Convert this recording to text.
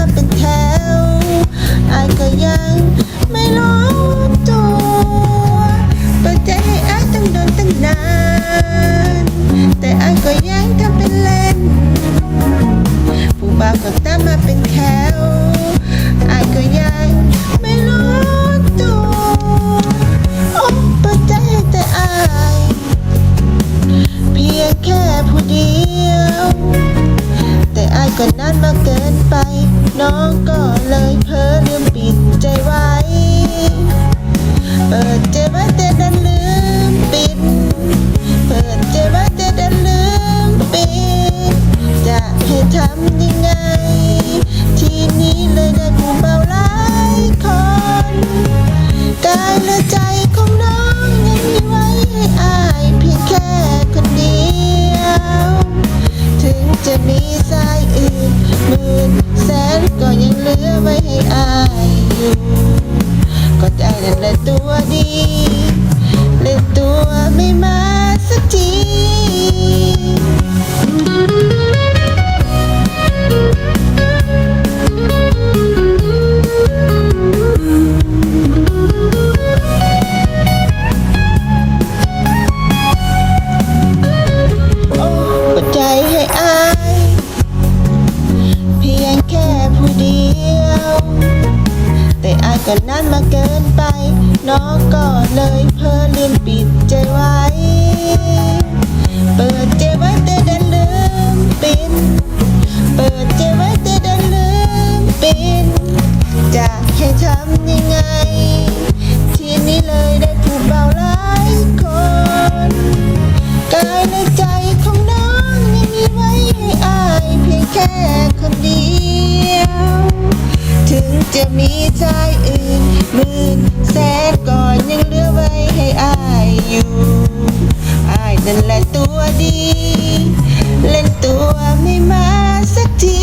มาเป็นแถวอายก็ยังไม่รู้ตัวเปิดใจให้อายตั้งโดนตั้งนาน แต่อายก็ยังทำเป็นเล่นผู้บ่าวก็ตามมาเป็นแถว ก็นานมาเกินไป น้องก็เลยเพ้อลืม นั่นแหละตัวดีเล่นตัวไม่มาสักทีโอ้เปิดใจให้อายพียงแค่ผู้เดียวแต่อายก็นานมา นไป น้องก็เลยเพ้อลืมปิดใจไว้ เปิดใจไว้แต่ดันลืมปิด เปิดใจไว้แต่ดันลืมปิด จะให้ทำยังไง ทีนี้เลยได้ผู้เบาหลายคนกายและใจของน้องยังมีไว้ให้อายเพียงแค่คนเดียว ถึงจะมีชายอื่นมื่น ดี เล่นตัวไม่มาสักที